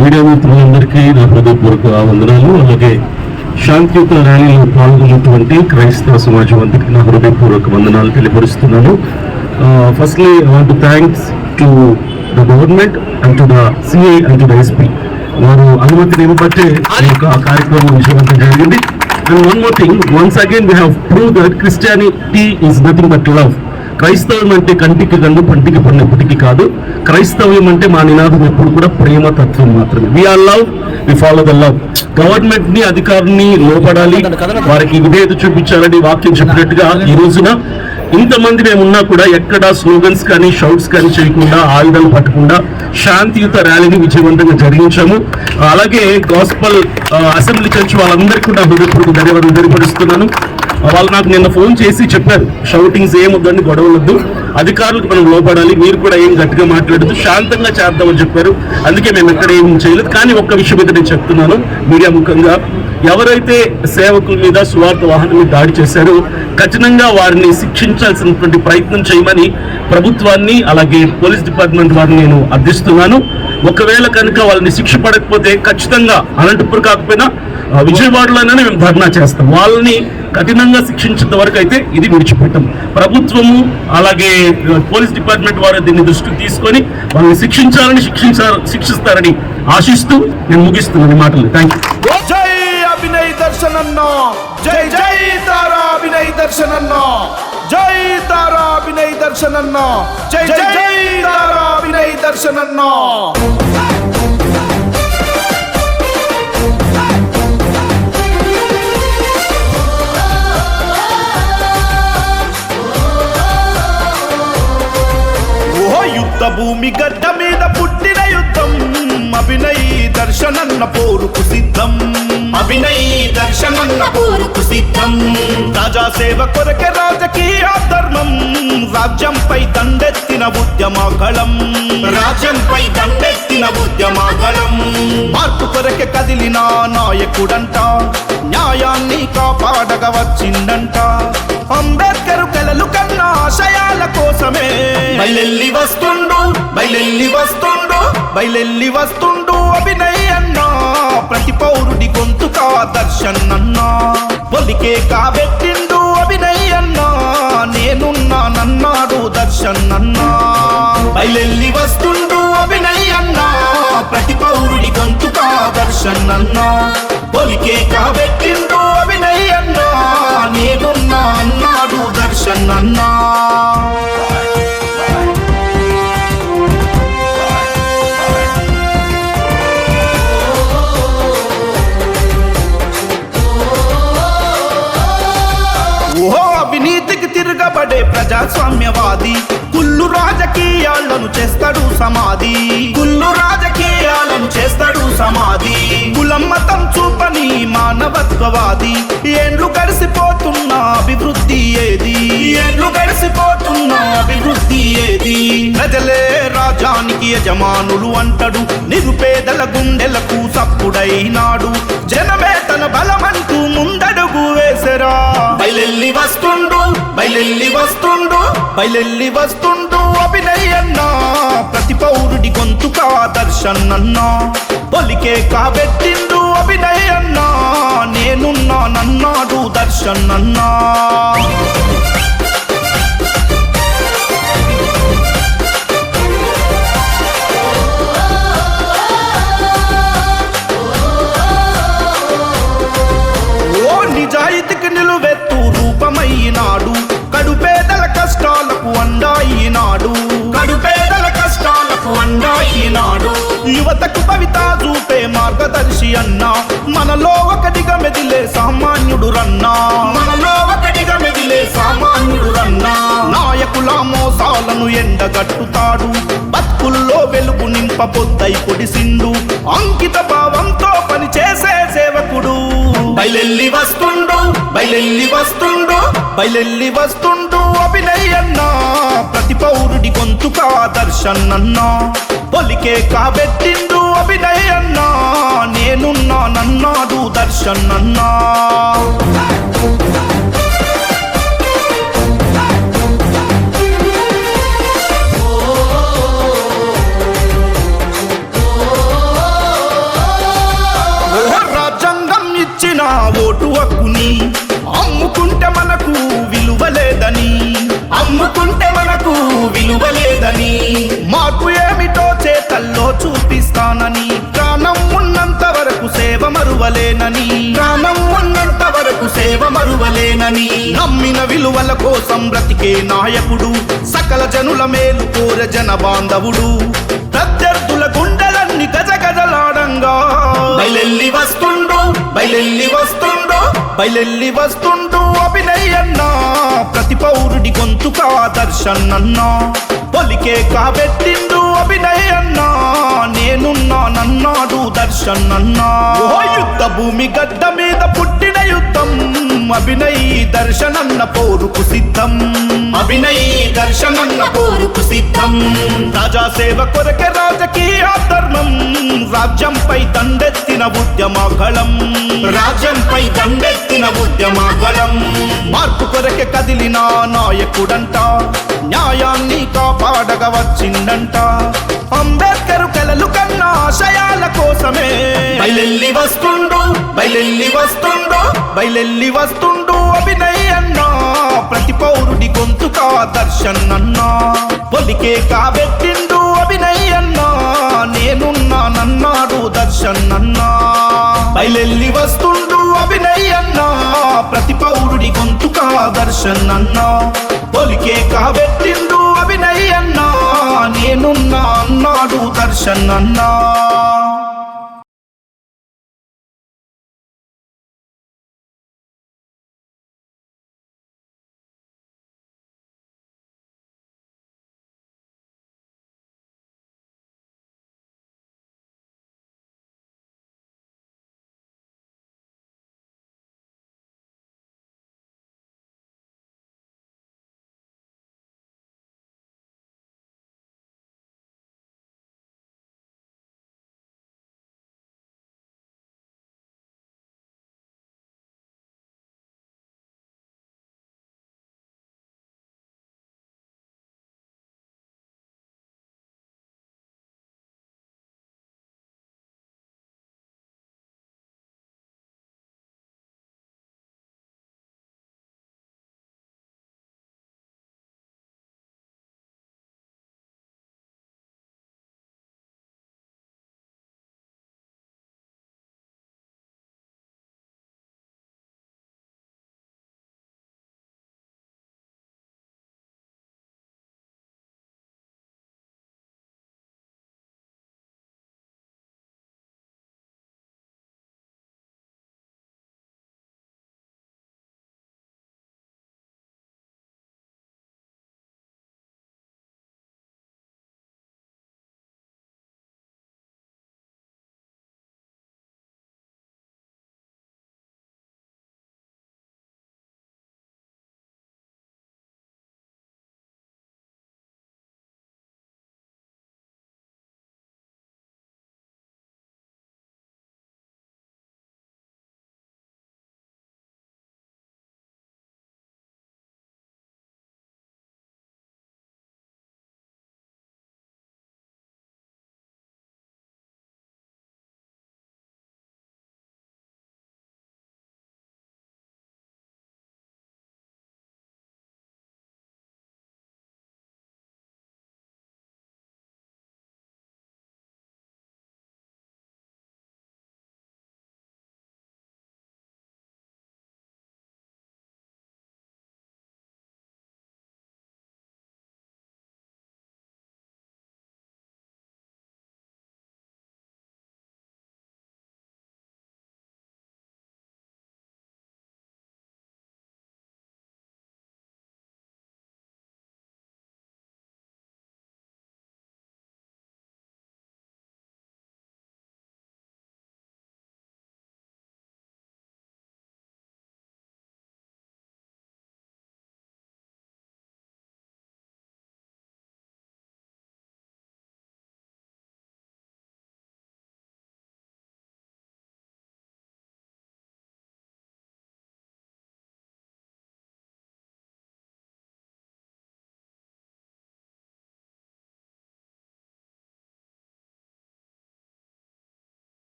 Media మిత్రులందరికీ నా హృదయపూర్వక వందనాలు. అలాగే శాంతియుత ర్యాలీలో పాల్గొన్నటువంటి క్రైస్తవ సమాజం అందరికీ నా హృదయపూర్వక వందనాలు తెలియపరుస్తున్నాను. Firstly I want thanks to the government and to the CI and to the SP వారు అనుమతిని ఇవ్వబట్టే ఈ యొక్క కార్యక్రమం విజయవంతం జరిగింది. And one more thing once again we have prove that Christianity is nothing but love క్రైస్తవం అంటే కంటికి కన్ను పంటికి పన్ను ఎప్పటికీ కాదు. క్రైస్తవ్యం అంటే మా నినాదం ఎప్పుడు కూడా ప్రేమ తత్వం మాత్రమే. We are love we follow the love గవర్నమెంట్ని అధికారిని లోపడాలి. వారికి విధేయత చూపించాలని వాక్యం చెప్పినట్టుగా ఈ రోజున ఇంతమంది మేము ఉన్నా కూడా ఎక్కడ స్లోగన్స్ కానీ షౌట్స్ కానీ చేయకుండా ఆయుధాలు పట్టకుండా శాంతియుత ర్యాలీని విజయవంతంగా జరిగించాము. అలాగే గాస్పల్ అసెంబ్లీ చర్చ్ వాళ్ళందరికీ కూడా హృదయపూర్వక ధన్యవాదాలు తెలియపరుస్తున్నాను. వాళ్ళు నాకు నిన్న ఫోన్ చేసి చెప్పారు షౌటింగ్స్ ఏం గొడవలొద్దు. అధికారులకు మనం లోపడాలి మీరు కూడా ఏం గట్టిగా మాట్లాడదు శాంతంగా చేద్దామని చెప్పారు. అందుకే మేము ఎక్కడ ఏం చేయలేదు. కానీ ఒక్క విషయం అయితే నేను చెప్తున్నాను మీడియా ముఖంగా. ఎవరైతే సేవకుల మీద సువార్త వాహనం మీద దాడి చేశారో కఠినంగా వారిని శిక్షించాల్సినటువంటి ప్రయత్నం చేయమని ప్రభుత్వాన్ని అలాగే పోలీస్ డిపార్ట్మెంట్ వారిని నేను అర్థిస్తున్నాను. ఒకవేళ కనుక వాళ్ళని శిక్ష పడకపోతే ఖచ్చితంగా అనంతపురం కాకపోయినా విజయవాడలోనే మేము ధర్నా చేస్తాం. వాళ్ళని కఠినంగా శిక్షించేంత వరకు అయితే ఇది విడిచిపెట్టం. ప్రభుత్వము అలాగే పోలీస్ డిపార్ట్మెంట్ వారు దీన్ని దృష్టికి తీసుకొని వాళ్ళని శిక్షించాలని శిక్షించారు శిక్షిస్తారని ఆశిస్తూ నేను ముగిస్తున్నాను ఈ మాటలు థ్యాంక్ యూ జై అభినయ్ దర్శనన్న జై జై తారా అభినయ్ జై తారా అభినయ్ దర్శనన్న జై జై జై తారా అభినయ్ దర్శనన్నా. యుద్ధ భూమి గడ్డ మీద పుట్టిన యుద్ధం. అభినయ్ దర్శనన్న పోరుకు సిద్ధం. అభినయ్ దర్శనన్న పోరుకు సిద్ధం. ప్రజా సేవ కొరకే రాజకీయ ధర్మం. రాజ్యంపై దండెత్తిన ఉద్యమగళం రాజ్యంపై దండెత్తిన ఉద్యమగళం మార్పు కొరకే కదిలిన నాయకుడంట. న్యాయాన్ని కాపాడగ వచ్చిందంట. అంబేద్కర్ కలలు కన్నా ఆశయాల కోసమే. బయలెల్లి వస్తుండు బయలెల్లి వస్తుండు. బయలెల్లి వస్తుండు అభినయ్ అన్నా. ప్రతి పౌరుడి గొంతుక దర్శన్ అన్నా పొలికే కాబెట్టిండు అభినయ్ అన్నా నేనున్నానన్నాడు దర్శన్ అన్నా బయలెల్లి వస్తుండు అభినయ్ అన్నా ప్రతి పౌరుడి గొంతుక దర్శన్ అన్నా పొలికే కాబెట్టిండు అభినయ్ అన్నా నేనున్నా అన్నాడు దర్శన్ అన్నా అవినీతికి ప్రజాస్వామ్యవాది. కుళ్ళు రాజకీయాలను చేస్తాడు సమాధి. కుళ్ళు రాజకీయాలను చేస్తాడు సమాధి. కులం మతం చూపని మానవత్వవాది. ఏండ్లు గడిసిపోతున్న అభివృద్ధి ఏది? ఏండ్లు గడిసిపోతున్న అభివృద్ధి ఏది? ప్రజలే రాజానికి యజమానులు అంటాడు. నిరుపేదల గుండెలకు సప్పుడైనాడు. జనమే తన బలమంటూ ముందడుగు పైలెల్లి వస్తుండు పైలెల్లి వస్తుండు అభినయ్ ప్రతి పౌరుడి గొంతు దర్శన్ అన్నా పొలికే కాబెట్టిండు అభినయ్ నేనున్నా నేనున్నానన్నాడు దర్శన్నన్నా ఓ నిజాయితీకి నిలువెత్తు రూపమైనాడు యువతకు కవిత చూపే మార్గదర్శి అన్నా. మనలో ఒకటిగా మెదిలే సామాన్యుడు రన్నా మనలో ఒకటిగా మెదిలే సామాన్యుడు రన్నా నాయకుల మోసాలను ఎండగట్టుతాడు. బతుకుల్లో వెలుగు నింప పొద్దై పొడిసిండు. అంకిత భావంతో పని చేసే సేవకుడు. బయలెల్లి వస్తుండు బయలెల్లి వస్తుండు బయలెల్లి వస్తుండు అభినయ్యన్నా ప్రతి పౌరుడి గొంతు దర్శన్ అన్నా పొలికే కాబెట్టిందు అభినయ అన్నా నేనున్నానన్నాడు దర్శన్ అన్నా ఇచ్చిన ఓటు అక్కుని అమ్ముకుంటే మనకు లేదని మాకు ఏమిటో చేతల్లో చూపిస్తానని. ప్రాణం ఉన్నంత వరకు సేవ మరువలేనని. ప్రాణం ఉన్నంత వరకు సేవ మరువలేనని. నమ్మిన విలువల కోసం బ్రతికే నాయకుడు సకల జనుల మేలు కోర జన బాంధవుడు. ప్రత్యర్థుల గుండెలన్నీ గజగజలాడంగా. బయలెల్లి వస్తుండు బయలెల్లి వస్తుండు బయలెల్లి వస్తుండు అన్నా ప్రతి పౌరుడి గొంతుకా దర్శన్ అన్నా పొలికే కాబెట్టిండు అభినయన్న నేనున్నానన్నాడు దర్శన్ అన్నా యుద్ధ భూమి గడ్డ మీద పుట్టిన యుద్ధం. అభినయ్ దర్శనన్న పోరుకు సిద్ధం. అభినయ్ దర్శనన్న పోరుకు సిద్ధం. ప్రజా సేవ కొరకే రాజకీయ ధర్మం. రాజ్యంపై దండెత్తిన ఉద్యమగళం. రాజ్యంపై దండెత్తిన ఉద్యమగళం. మార్పు కొరకే కదిలిన నాయకుడంట. న్యాయాన్ని కాపాడగ వచ్చిందంట. అంబేద్కర్ కలలు కన్నా ఆశయాల కోసమే. బయలెల్లి వస్తుండు బయలెల్లి వస్తుండు బయలెల్లి వస్తుండు అభినయ్ అన్నా. ప్రతి పౌరుడి గొంతుక దర్శన్ అన్నా పొలికే కాబెట్టిండు అభినయ్ అన్నా. నేనున్నానన్నాడు దర్శన్ అన్నా బయలెల్లి వస్తుండు అభినయ్ అన్నా. ప్రతి పౌరుడి గొంతుక దర్శన్ అన్నా పొలికే కాబెట్టిండు అభినయ్